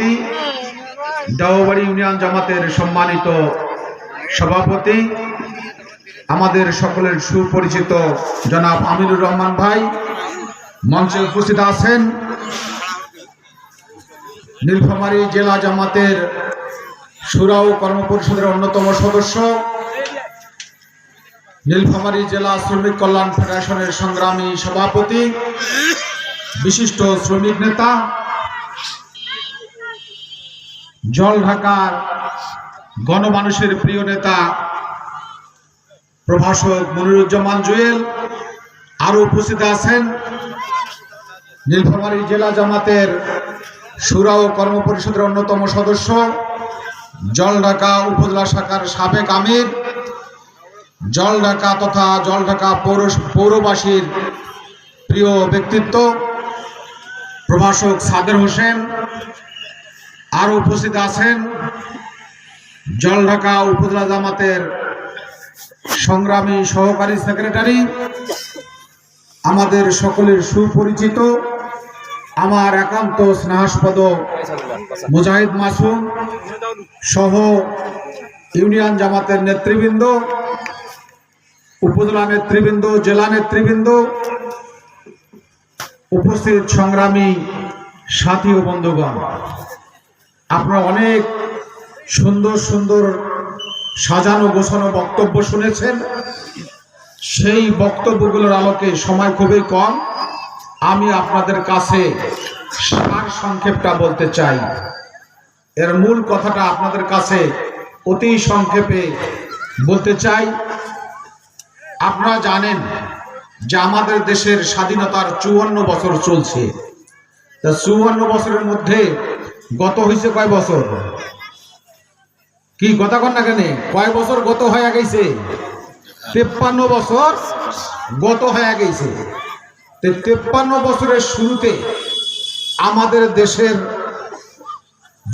সভাপতি দাওবাড়ি ইউনিয়ন জামাতের সম্মানিত সভাপতি, আমাদের সকলের সুপরিচিত জনাব আমিরুর রহমান ভাই, মঞ্চে উপস্থিত আছেন নীলফামারী জেলা জামাতের সুরা ও কর্মপরিষদের অন্যতম সদস্য, নীলফামারী জেলা শ্রমিক কল্যাণ ফেডারেশনের সংগ্রামী সভাপতি, বিশিষ্ট শ্রমিক নেতা জল ঢাকার গণমানুষের প্রিয় নেতা প্রভাষক মনিরুজ্জামান জুয়েল আরও উপস্থিত আছেন। নীলফামারী জেলা জামাতের সুরা ও কর্মপরিষদের অন্যতম সদস্য জলঢাকা উপজেলা শাখার সাবেক আমির জলঢাকা তথা জলঢাকা পৌর, পৌরবাসীর প্রিয় ব্যক্তিত্ব প্রভাষক সাদের হোসেন আরও উপস্থিত আছেন জলঢাকা উপজেলা জামাতের সংগ্রামী সহকারী সেক্রেটারি, আমাদের সকলের সুপরিচিত, আমার একান্ত স্নেহাস্পদ মুজাহিদ মাসুম সহ ইউনিয়ন জামাতের নেতৃবৃন্দ, উপজেলা নেতৃবৃন্দ, জেলা নেতৃবৃন্দ, উপস্থিত সংগ্রামী সাথী ও বন্ধুগণ। আপনারা অনেক সুন্দর সুন্দর সাজানো গোছানো বক্তব্য শুনেছেন। সেই বক্তব্যগুলোর আলোকে সময় খুবই কম। আমি আপনাদের কাছে সার সংক্ষেপটা বলতে চাই। এর মূল কথাটা আপনাদের কাছে অতি সংক্ষেপে বলতে চাই। আপনারা জানেন যে আমাদের দেশের স্বাধীনতার চুয়ান্ন বছর চলছে। তা চুয়ান্ন বছরের মধ্যে গত হয়েছে কয় বছর? কি কথা কন না কেন? কয় বছর গত হয়ে গেছে? তেপ্পান্ন বছর গত হয়ে গেছে। তেপ্পান্ন বছরের শুরুতে আমাদের দেশের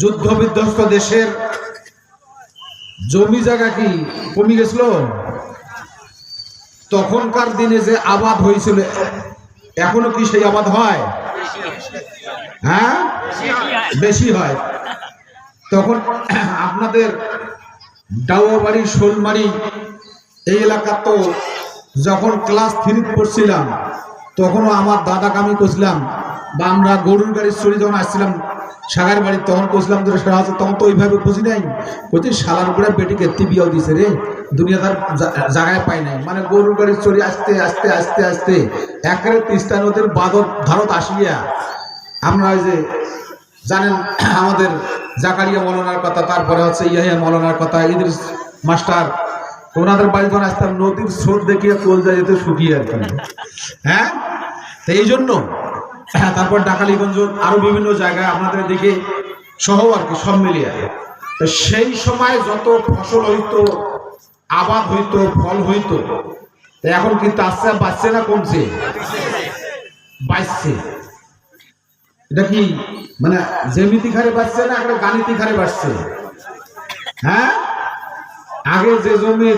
যুদ্ধ বিধ্বস্ত দেশের জমি জায়গা কি কমে গেছিল? তখনকার দিনে যে আবাদ হয়েছিল, এখনও কি সেই আবাদ হয়? হ্যাঁ? বেশি হয়। তখন আপনাদের ডাউয়াবাড়ি শোলমারি এই এলাকা তো যখন ক্লাস থ্রি পড়ছিলাম তখনও আমার দাদাকে আমি করছিলাম বা আমরা গরুর গাড়ির চড়ি যখন আসছিলাম সাগার বাড়ি তখন করছিলাম ধরে সারা হাজার তখন তো ওইভাবে বুঝি নাই। বলছি শালার উপরে বেটিকে এত্তি বিয়াও দিছে রে। দুনিয়াদার জা- জায়গায় পাই নাই। মানে গরুর গাড়ির চড়ি আসতে আসতে আসতে আসতে একেবারে তিস্তা নদীর বাদর ধারত আসিয়া আমরা ওই যে জানেন, আমাদের জাকারিয়া মৌলানার কথা, তারপরে হচ্ছে ইয়াহিয়া মৌলানার কথা, ইদ্রিস মাস্টার, ওনাদের বাড়ি যখন আসতাম, নদীর স্রোত দেখিয়ে কলজা যেতে শুকিয়ে আর কি। হ্যাঁ? তো এই জন্য, তারপর ডাকালিগঞ্জ, আরও বিভিন্ন জায়গায় আপনাদের দিকে সহ আর কি, সব মিলিয়ে। তো সেই সময় যত ফসল হইতো, আবাদ হইতো, ফল হইতো এখন কি তার বাড়ছে না, কমছে? বাড়ছে। এটা কি? মানে জ্যামিতিক হারে বাড়ছে না একটা গাণিতিক হারে বাড়ছে হ্যাঁ? আগে যে জমি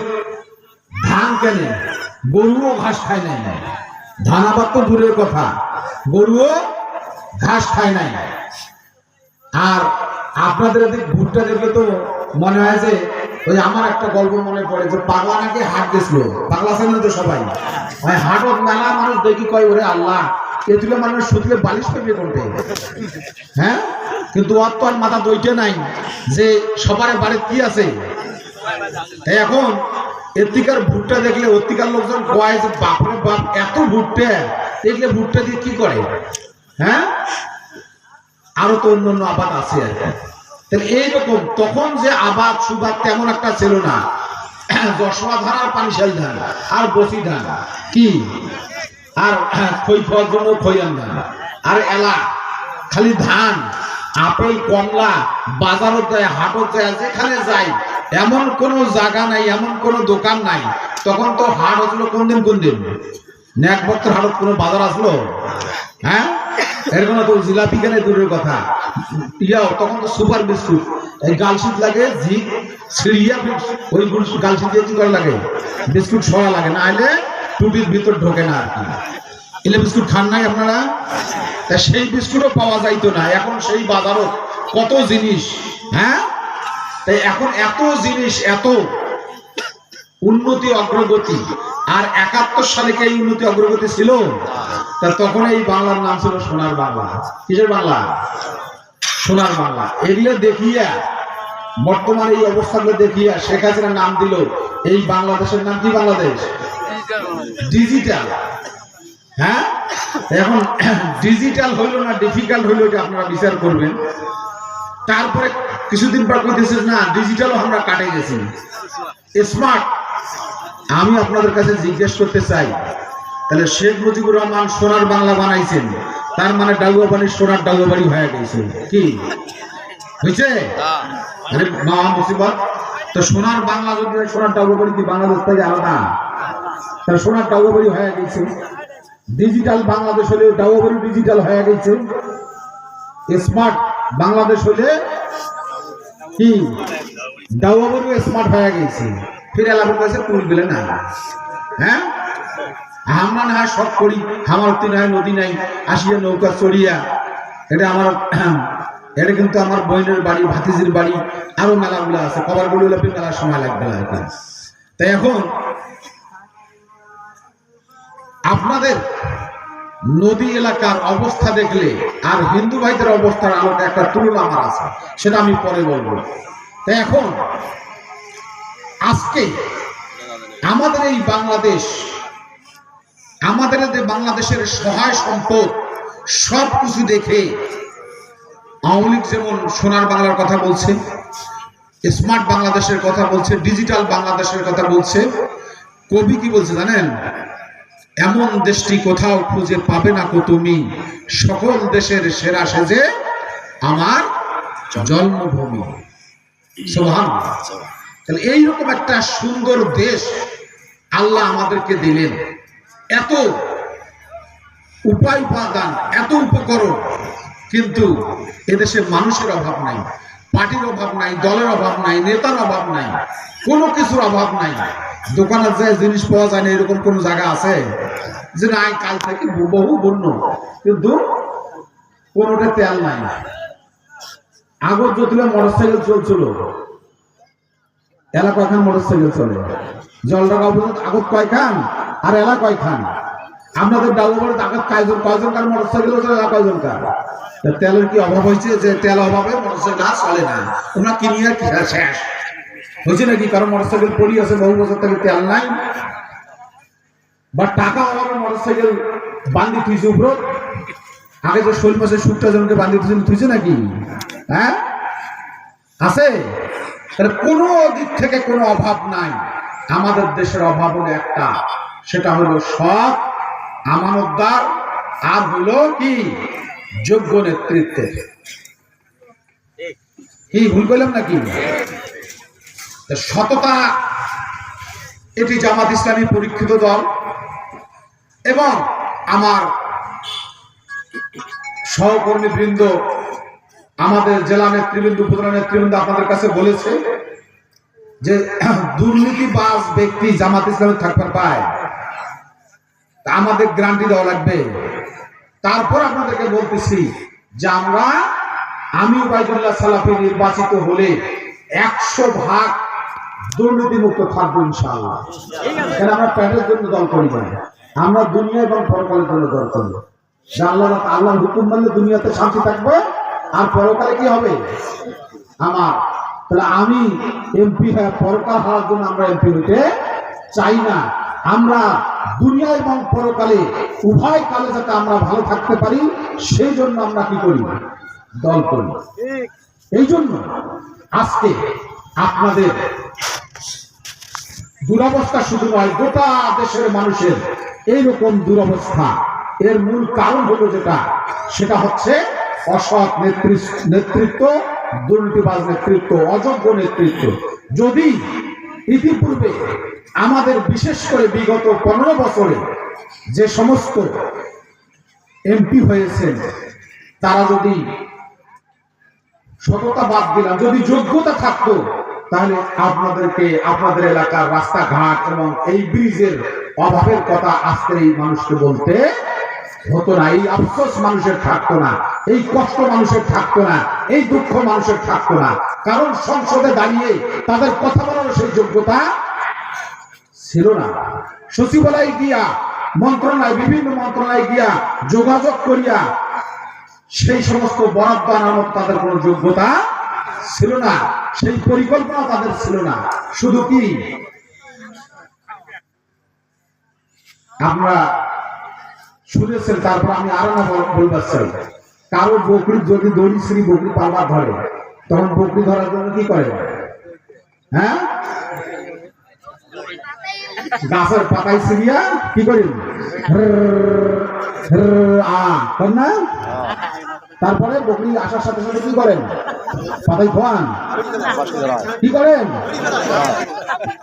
ধান কেনে, গরুও ঘাস খায় নাই। ধান আবার তো দূরের কথা। গরুও ঘাস খায় নাই। আর আপনাদের এদিক ভুট্টা দেখলে তো মনে হয় যে, ওই আমার একটা গল্প মনে পড়ে যে, পাগলা নাকি হাট গেছিল? পাগলা আছে তো সবাই? ওই মেলা মানুষ দেখি কয়, ওরে আল্লাহ মানুষ বালিশ হ্যাঁ? কিন্তু আর মাথা নাই যে সবার বাড়ি কি আছে? এখন ভুট্টা দেখলে লোকজন কয় যে, বাপরে বাপ, এত ভুট্টা। দেখলে ভুট্টা দিয়ে কি করে? হ্যাঁ? আরও তো অন্য অন্য আবাদ আছে আর এইরকম, তখন যে আবাদ সুবাদ তেমন একটা ছিল না। দশমা ধান আর পানিশাল ধান আর বসি ধান। কি? আর খই খাওয়ার জন্য খৈয়ান ধান আর এলা, খালি ধান, আপেল, কমলা বাজারত যায় হাটত যায় যেখানে যাই, এমন কোনো জায়গা নাই, এমন কোনো দোকান নাই। তখন তো হাট হচ্ছিল কোন দিন কোন দিন? ন্যাক বক্তর হাটত কোনো বাজার আসলো? হ্যাঁ? এরকম তো জিলাপি কেন দূরের কথা। ইয়াও, তখন তো সুপার বিস্কুট। এই গালশিট লাগে জি সিঁড়িয়া ওই গালশিট দিয়ে কি করা লাগে? বিস্কুট সরা লাগে। না আইলে টুটির ভিতর ঢোকে না আর কি। এলে বিস্কুট খান নাই আপনারা? তা সেই বিস্কুটও পাওয়া যাইতো না। এখন সেই বাজারও কত জিনিস হ্যাঁ? তাই এখন এত জিনিস, এত উন্নতি অগ্রগতি। আর একাত্তর সালে কি উন্নতি অগ্রগতি ছিল? তা তখন এই বাংলার নাম ছিল সোনার বাংলা। কিসের বাংলা? সোনার বাংলা। এগুলো দেখিয়া, বর্তমানে এই অবস্থাগুলো দেখিয়া শেখ হাসিনা নাম দিল। এই বাংলাদেশের নাম কি বাংলাদেশ? ডিজিটাল হ্যাঁ? এখন ডিজিটাল হইল না ডিফিকাল্ট হইল এটা আপনারা বিচার করবেন। তারপরে কিছুদিন পর কইতেছে না ডিজিটালও আমরা কাটে গেছি। স্মার্ট আমি আপনাদের কাছে জিজ্ঞেস করতে চাই তাহলে শেখ মুজিবুর রহমান সোনার বাংলা বানাইছেন তার মানে ডালুয়া পানি সোনার ডালুয়া বাড়ি হয়ে গেছে। কি? হয়েছে আরে মহা মুসিবত তো সোনার বাংলা যদি সোনার ডালুয়া বাড়ি কি বাংলাদেশ থেকে আলাদা? তাহলে সোনার বাড়ি হয়ে গেছে। ডিজিটাল বাংলাদেশ হলে বাড়ি ডিজিটাল হয়ে গেছে। স্মার্ট বাংলাদেশ হলে কি? ডাউবাবু স্মার্ট হয়ে গেছে। ফিরে লাভ কাছে পুল গেলে না। হ্যাঁ? আমরা না হয় সব করি। আমার তিন হয় নদী নাই, আসিয়া নৌকা চড়িয়া। এটা আমার এটা কিন্তু আমার বোনের বাড়ি, ভাতিজির বাড়ি। আরও মেলাগুলো আছে। কবারগুলো মেলার সময় লাগবে তাই এখন আপনাদের নদী এলাকার অবস্থা দেখলে আর হিন্দু ভাইদের অবস্থার আলোকে একটা তুলনা আমার আছে, সেটা আমি পরে বলব। তাই এখন আজকে আমাদের এই বাংলাদেশ, আমাদের যে বাংলাদেশের সহায় সম্পদ সব কিছু দেখে আওয়ামী লীগ যেমন সোনার বাংলার কথা বলছে, স্মার্ট বাংলাদেশের কথা বলছে, ডিজিটাল বাংলাদেশের কথা বলছে, কবি কি বলছে জানেন? এমন দেশটি কোথাও খুঁজে পাবে না কো তুমি। সকল দেশের সেরা সেজে আমার জন্মভূমি। তাহলে এইরকম একটা সুন্দর দেশ আল্লাহ আমাদেরকে দিলেন। এত উপায় উপাদান, এত উপকরণ, কিন্তু এদেশে মানুষের অভাব নাই। পার্টির অভাব নাই, দলের অভাব নাই, নেতার অভাব নাই, কোনো কিছুর অভাব নাই। দোকানে যে জিনিস পাওয়া যায় না, এরকম কোন জায়গা আছে? যে নাই, কাল থেকে বহু বন্য। কিন্তু কোনোটা তেল নাই। আগত যতগুলো মোটর সাইকেল চলছিল। এলা কয়খান মোটর সাইকেল চলে। জলডাকা পর্যন্ত আগত কয়খান? আর এলা কয়খান? আপনাদের ডাউবাড়ি আগত কয়জন কয়জন কার মোটর সাইকেল চলে এলা কয়জন কার তেলের কি অভাব হয়েছে যে তেল অভাবে মোটর সাইকেল আর চলে না? তোমরা কিনি আর কি শেষ? হয়েছে নাকি? কারও মোটর সাইকেল পড়ি আছে, বহু বছর থেকে তেল নাই। বা টাকা অভাবে মোটরসাইকেল বান্ধি থুইছে উপর আগে যে শোল মাসের সুটটা জনকে বান্ধি থুইছে থুইছে নাকি? হ্যাঁ? আছে? তাহলে কোনো দিক থেকে কোনো অভাব নাই। আমাদের দেশের অভাব হলো একটা, সেটা হলো সৎ আমানতদার আর হলো কি? যোগ্য নেতৃত্বে। কি, ভুল করলাম নাকি? সততা, এটি জামাত ইসলামী পরীক্ষিত দল এবং আমার সহকর্মী বৃন্দ আমাদের জেলা নেতৃবৃন্দ, উপজেলা নেতৃবৃন্দ আপনাদের কাছে বলেছে যে দুর্নীতিবাজ ব্যক্তি জামাত ইসলামে থাকবার পায়। তা আমাদের গ্রান্টি দেওয়া লাগবে। তারপর আপনাদেরকে বলতেছি যে আমরা আমি উবাইদুল্লাহ সালাফি নির্বাচিত হলে একশো ভাগ দুর্নীতিমুক্ত থাকব ইনশাআল্লাহ। আমরা প্যাটের জন্য দল করি না আমরা দুনিয়া এবং পরকালের জন্য দল আল্লাহ আল্লাহর হুকুম মানলে দুনিয়াতে শান্তি থাকবে, আর পরকালে কি হবে? আমার। তাহলে আমি এমপি হয়ে পরকাল হওয়ার জন্য আমরা এমপি হইতে চাই না। আমরা দুনিয়া এবং পরকালে, উভয় কালে যাতে আমরা ভালো থাকতে পারি, সেই জন্য আমরা কি করি? দল করি। এই জন্য আজকে আপনাদের দুরবস্থা শুধু নয়, গোটা দেশের মানুষের এইরকম দুরবস্থা। এর মূল কারণ হলো যেটা, সেটা হচ্ছে অসৎ নেতৃ- নেতৃত্ব, দুর্নীতিবাজ নেতৃত্ব, অযোগ্য নেতৃত্ব। যদি ইতিপূর্বে আমাদের বিশেষ করে বিগত পনেরো বছরে যে সমস্ত এমপি হয়েছেন, তারা যদি সততা বাদ দিলাম, যদি যোগ্যতা থাকতো, তাহলে আপনাদেরকে আপনাদের এলাকার রাস্তাঘাট এবং এই ব্রিজের অভাবের কথা আজকের এই মানুষকে বলতে হতো না, এই আফসোস মানুষের থাকতো না, এই কষ্ট মানুষের থাকতো না, এই দুঃখ মানুষের থাকতো না। কারণ সংসদে দাঁড়িয়ে তাদের কথা বলার সেই যোগ্যতা ছিল না। সচিবালয় গিয়া, মন্ত্রণালয়, বিভিন্ন মন্ত্রণালয় গিয়া যোগাযোগ করিয়া সেই সমস্ত বরাদ্দ আনানোর তাদের কোনো যোগ্যতা ছিল না, সেই পরিকল্পনা তাদের ছিল না। শুধু কি? আমরা শুনেছেন তারপর আমি আরও না বলবার চাই কারও বকরি যদি দড়ি শ্রী বকরি পালবার ধরে তখন বকরি ধরার জন্য কি করে? হ্যাঁ? গাছের পাতায় ছিড়িয়া কি করি? না তারপরে বকরি আসার সাথে সাথে কি করেন? পাতায় খোয়ান কি করেন?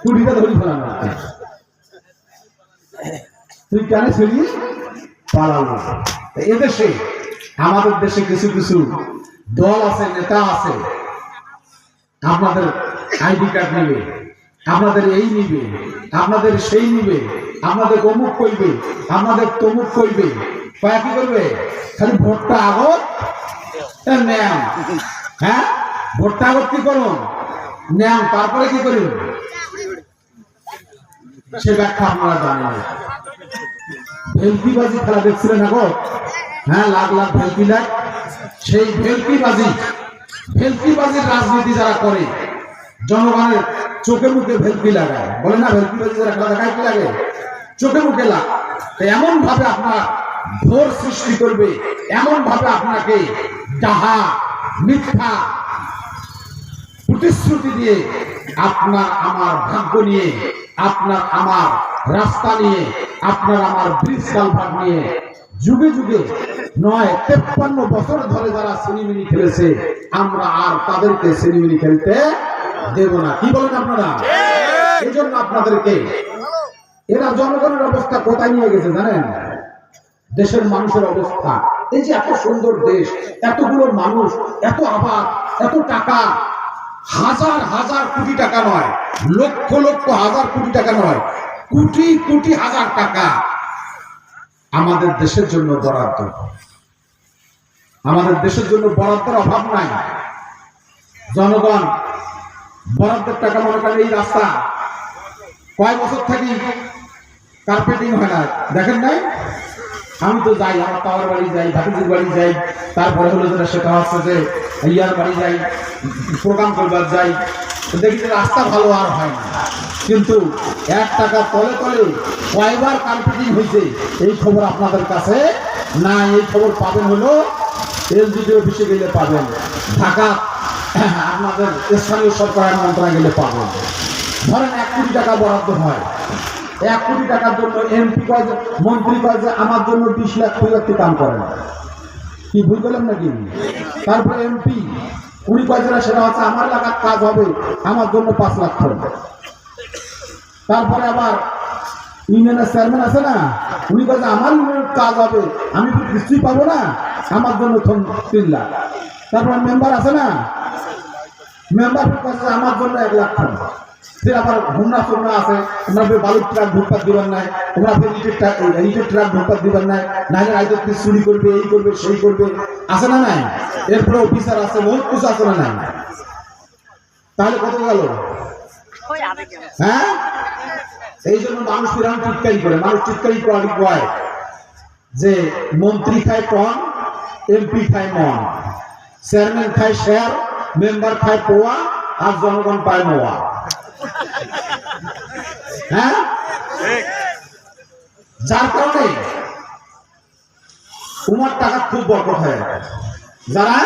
কুড়িটা ধরি ফেলান। তুই কেন ছিলি পালালো এদেশে আমাদের দেশে কিছু কিছু দল আছে, নেতা আছে। আপনাদের আইডি কার্ড নেবে, আপনাদের এই নিবে, আপনাদের সেই নিবে, আপনাদের অমুক করবে, আপনাদের তমুক করবে। কি করবে? খালি ভোটটা আগত? নেন হ্যাঁ? ভোটটা আগত কি করুন? নেন তারপরে কি করুন? সে ব্যাখ্যা আপনারা জানেন। ভেলকিবাজি খেলা দেখছিলেন এখন হ্যাঁ লাখ লাখ ভেলকি লাখ। সেই ভেলকিবাজি, ভেলকিবাজির রাজনীতি যারা করে, জনগণের চোখে মুখে ভেলকি লাগায়। বলে না ভেলকিবাজি যারা খেলা দেখায় কি লাগে? চোখে মুখে লাগ। এমন ভাবে আপনার ভোর সৃষ্টি করবে এমন ভাবে আপনাকে ডাহা, মিথ্যা প্রতিশ্রুতি দিয়ে আপনার, আমার ভাগ্য নিয়ে আপনার, আমার রাস্তা নিয়ে, আপনার আমার ব্রিজ কালভার নিয়ে, যুগে যুগে নয়, তেপ্পান্ন বছর ধরে যারা সিনেমিনি খেলেছে, আমরা আর তাদেরকে সিনেমিনি খেলতে দেব না। কি বলেন আপনারা? এই জন্য আপনাদেরকে, এরা জনগণের অবস্থা কোথায় নিয়ে গেছে জানেন? দেশের মানুষের অবস্থা। এই যে এত সুন্দর দেশ, এতগুলো মানুষ, এত আবাদ, এত টাকা, হাজার হাজার কোটি টাকা নয়, লক্ষ লক্ষ হাজার কোটি টাকা নয় কোটি কোটি হাজার টাকা আমাদের দেশের জন্য বরাদ্দ। আমাদের দেশের জন্য বরাদ্দের অভাব নাই। জনগণ বরাদ্দের টাকা মনে করেন এই রাস্তা কয় বছর থাকি কার্পেটিং হয় না। দেখেন নাই? আমি তো যাই, আমার তাওয়ার বাড়ি যাই, ভাতিজির বাড়ি যাই, তারপরে হলো যেটা, সেটা হচ্ছে যে ইয়ার বাড়ি যাই, প্রোগ্রাম করবার যাই। দেখি যে রাস্তা ভালো আর হয় না। কিন্তু এক টাকা তলে তলে কয়বার কার্পেটিং হয়েছে, এই খবর আপনাদের কাছে না এই খবর পাবেন হলো এলজিডি অফিসে গেলে পাবেন, ঢাকা, আপনাদের স্থানীয় সরকারের মন্ত্রণালয় গেলে পাবেন। ধরেন এক কোটি টাকা বরাদ্দ হয়। এক কোটি টাকার জন্য এমপি কয় মন্ত্রী কয় যে আমার জন্য বিশ লাখ পঁচাত্তর কাম করেন। কি ভুল করলাম নাকি? তারপরে এমপি কুড়ি কয় সেটা হচ্ছে আমার এলাকার কাজ হবে, আমার জন্য পাঁচ লাখ খরচ তারপরে আবার ইউনিয়নের চেয়ারম্যান আছে না, উনি যে আমার ইউনিয়নের কাজ হবে, আমি কি কিছুই পাবো না, আমার জন্য তিন লাখ। তারপরে মেম্বার আছে না মেম্বার কাছে আমার জন্য এক লাখ টাকা ফের আবার হুমরা ফুমরা আছে, তোমরা ফের বালুর ট্রাক ঢুকপাত দিবেন নাই, তোমরা ফের ইটের ট্রাক ইটের ট্রাক ঢুকপাত দিবেন নাই নাহলে আইতে কি চুরি করবে, এই করবে, সেই করবে। আছে না নাই? এরপরে অফিসার আছে, বহুত কিছু আছে না নাই? তাহলে কত গেল? হ্যাঁ এই জন্য মানুষ এরকম টিটকারি করে। মানুষ টিটকারি করে কয় যে মন্ত্রী খায় কম এমপি খায় মন। চেয়ারম্যান খায় শেয়ার মেম্বার খায় পোয়া আর জনগণ পায় নোয়া হ্যাঁ? যার কারণে উমার টাকা খুব বরকট হয়। যারা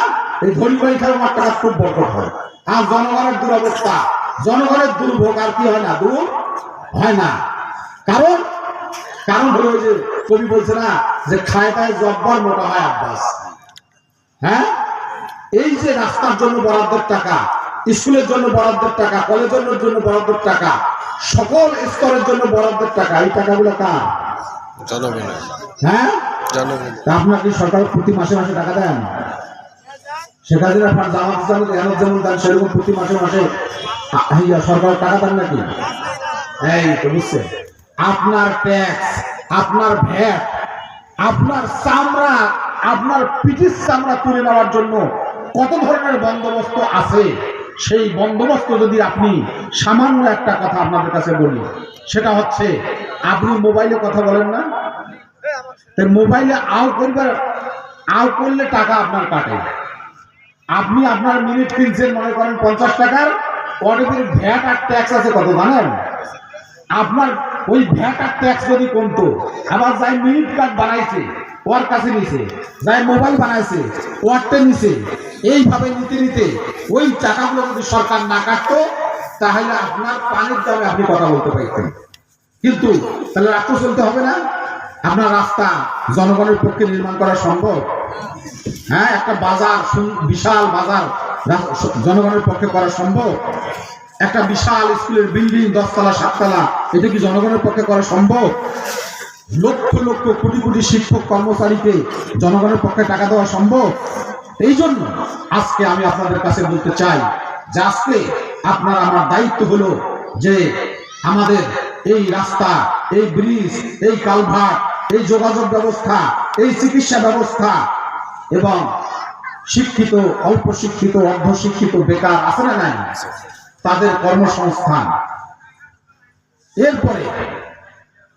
এই ধনী খায় উমার টাকা খুব বরকট হয়। আর জনগণের দুরবস্থা। জনগণের দুর্ভোগ আর কি হয় না? দূর হয় না। কারণ কারণ হলো যে কবি বলছে না যে খায় তাই জব্বার মোটা হয় আব্বাস। হ্যাঁ? এই যে রাস্তার জন্য বরাদ্দের টাকা স্কুলের জন্য বরাদ্দের টাকা কলেজের জন্য বরাদ্দের টাকা সকল স্তরের জন্য বরাদ্দের টাকা এই টাকাগুলো কার? জনগণের। হ্যাঁ? আপনার কি সরকার প্রতি মাসে মাসে টাকা দেন? শেখ হাসিনা আপনার জামাত যেমন দেন সেরকম প্রতি মাসে মাসে সরকার টাকা দেন নাকি? এই তো বুঝছেন আপনার ট্যাক্স আপনার ভ্যাট আপনার চামড়া, আপনার পিঠির চামড়া তুলে নেওয়ার জন্য কত ধরনের বন্দোবস্ত আছে? সেই বন্দোবস্ত যদি আপনি সামান্য একটা কথা আপনাদের কাছে বলি, সেটা হচ্ছে, আপনি মোবাইলে কথা বলেন না? মোবাইলে আও করবার, আও করলে টাকা আপনার কাটে। আপনি আপনার মিনিট কিনছেন, মনে করেন পঞ্চাশ টাকার অটোপের ভ্যাট আর ট্যাক্স আছে কত জানেন? আপনার ওই ভ্যাট আর ট্যাক্স যদি কমতো, আবার যাই মিনিট কার্ড বানাইছে, ওর কাছে নিছে, যাই মোবাইল বানাইছে ওয়ারটা নিছে, এইভাবে নিতে নিতে ওই টাকাগুলো যদি সরকার না কাটতো, তাহলে আপনার পানির দামে আপনি কথা বলতে পারতেন। কিন্তু তাহলে রাষ্ট্র চলতে হবে না। আপনার রাস্তা জনগণের পক্ষে নির্মাণ করা সম্ভব। হ্যাঁ একটা বাজার বিশাল বাজার। জনগণের পক্ষে করা সম্ভব? একটা বিশাল স্কুলের বিল্ডিং, দশতলা, সাততলা, এটা কি জনগণের পক্ষে করা সম্ভব? লক্ষ লক্ষ কোটি কোটি শিক্ষক কর্মচারীকে জনগণের পক্ষে টাকা দেওয়া সম্ভব? এই জন্য আজকে আমি আপনাদের কাছে বলতে চাই যে আজকে আপনার আমার দায়িত্ব হলো যে আমাদের এই রাস্তা, এই ব্রিজ, এই কালভার্ট, এই যোগাযোগ ব্যবস্থা, এই চিকিৎসা ব্যবস্থা এবং শিক্ষিত অল্প শিক্ষিত অর্ধ শিক্ষিত বেকার আছে না নাই? তাদের কর্মসংস্থান। এরপরে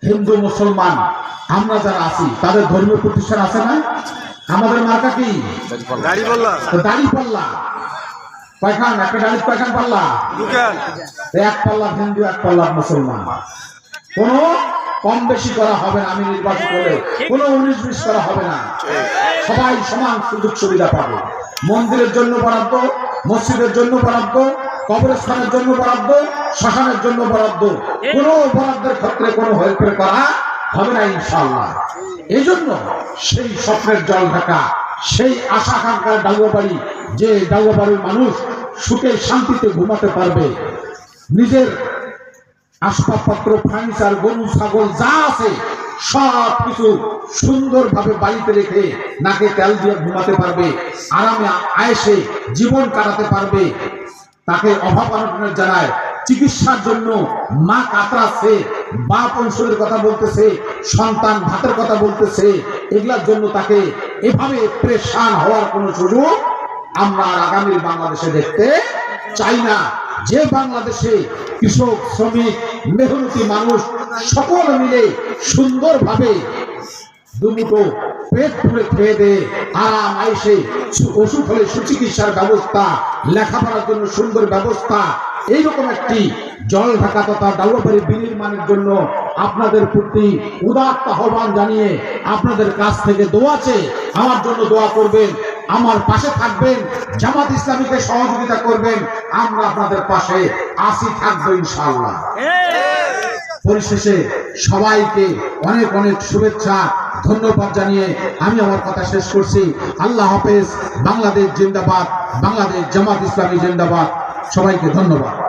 হিন্দু মুসলমান আমরা যারা আছি তাদের ধর্মীয় প্রতিষ্ঠান আছে না? আমাদের মার্কা কি? দাড়ি পাল্লা কয়খান? একটা দাড়ি কয়খান পাল্লা? এক পাল্লা হিন্দু এক পাল্লা মুসলমান। কোনো কম বেশি করা হবে না আমি নির্বাচন করলে কোনো উনিশ বিশ করা হবে না। সবাই সমান সুযোগ সুবিধা পাবে। মন্দিরের জন্য বরাদ্দ মসজিদের জন্য বরাদ্দ কবরস্থানের জন্য বরাদ্দ শ্মশানের জন্য বরাদ্দ। কোনো বরাদ্দের ক্ষেত্রে কোনো হেল্পের করা হবে না ইনশাল্লাহ এই জন্য সেই স্বপ্নের জল ঢাকা সেই আশা আকাঙ্ক্ষার ডাঙ্গবাড়ি যে ডাঙ্গবাড়ির মানুষ সুখে শান্তিতে ঘুমাতে পারবে নিজের আসবাবপত্র ফার্নিচার গরু, ছাগল, যা আছে সব কিছু সুন্দরভাবে বাড়িতে রেখে নাকে তেল দিয়ে ঘুমাতে পারবে, আরামে আয়েসে জীবন কাটাতে পারবে। তাকে অভাব অনটনের জানায় চিকিৎসার জন্য মা কাতরাচ্ছে বাপ ঔষধের কথা বলতেছে, সন্তান ভাতের কথা বলতেছে, এগুলার জন্য তাকে এভাবে প্রেশান হওয়ার কোনো সুযোগ আমরা আর আগামীর বাংলাদেশে দেখতে চাই না। যে বাংলাদেশে কৃষক, শ্রমিক, মেহনতি মানুষ সকল মিলে সুন্দরভাবে দুমুটো পেট পুরে খেয়ে দে আরাম আইসে ওষুধ হলে সুচিকিৎসার ব্যবস্থা, লেখাপড়ার জন্য সুন্দর ব্যবস্থা, এইরকম একটি জল ঢাকা তথা ডাউবাড়ি বিনির্মাণের জন্য আপনাদের প্রতি উদাত্ত আহ্বান জানিয়ে আপনাদের কাছ থেকে দোয়া দোয়াছে আমার জন্য দোয়া করবেন। আমার পাশে থাকবেন, জামাত ইসলামীকে সহযোগিতা করবেন, আমরা আপনাদের পাশে আসি থাকব ইনশাল্লাহ পরিশেষে সবাইকে অনেক অনেক শুভেচ্ছা, ধন্যবাদ জানিয়ে আমি আমার কথা শেষ করছি। আল্লাহ হাফেজ, বাংলাদেশ জিন্দাবাদ, বাংলাদেশ জামাত ইসলামী জিন্দাবাদ। সবাইকে ধন্যবাদ।